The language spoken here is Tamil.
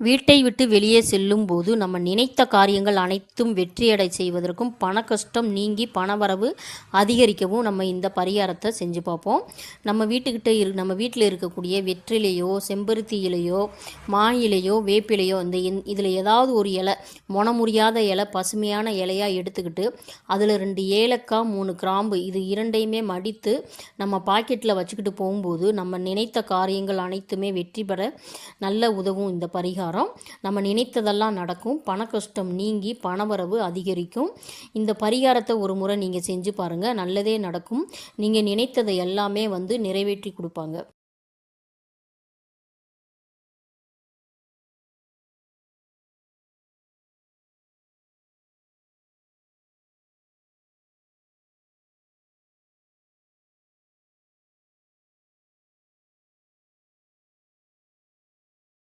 வீட்டை விட்டு வெளியே செல்லும் போது நம்ம நினைத்த காரியங்கள் அனைத்தும் வெற்றியடை செய்வதற்கும் பண கஷ்டம் நீங்கி பணவரவு அதிகரிக்கவும் நம்ம இந்த பரிகாரத்தை செஞ்சு பார்ப்போம். நம்ம வீட்டுக்கிட்ட இரு நம்ம வீட்டில் இருக்கக்கூடிய வெற்றிலையோ செம்பருத்தி இலையோ மா இலையோ வேப்பிலையோ இந்த இதில் ஏதாவது ஒரு இலை முனமுறியாத இலை பசுமையான இலையாக எடுத்துக்கிட்டு அதில் ரெண்டு ஏலக்காய் மூணு கிராம்பு இது இரண்டையுமே மடித்து நம்ம பாக்கெட்டில் வச்சுக்கிட்டு போகும்போது நம்ம நினைத்த காரியங்கள் அனைத்துமே வெற்றி பெற நல்ல உதவும் இந்த பரிகாரம். பரிகாரம் நம்ம நினைத்ததெல்லாம் நடக்கும். பண கஷ்டம் நீங்கி பணவரவு அதிகரிக்கும். இந்த பரிகாரத்தை ஒரு முறை நீங்கள் செஞ்சு பாருங்கள் நல்லதே நடக்கும். நீங்கள் நினைத்ததை எல்லாமே வந்து நிறைவேற்றி கொடுப்பாங்க.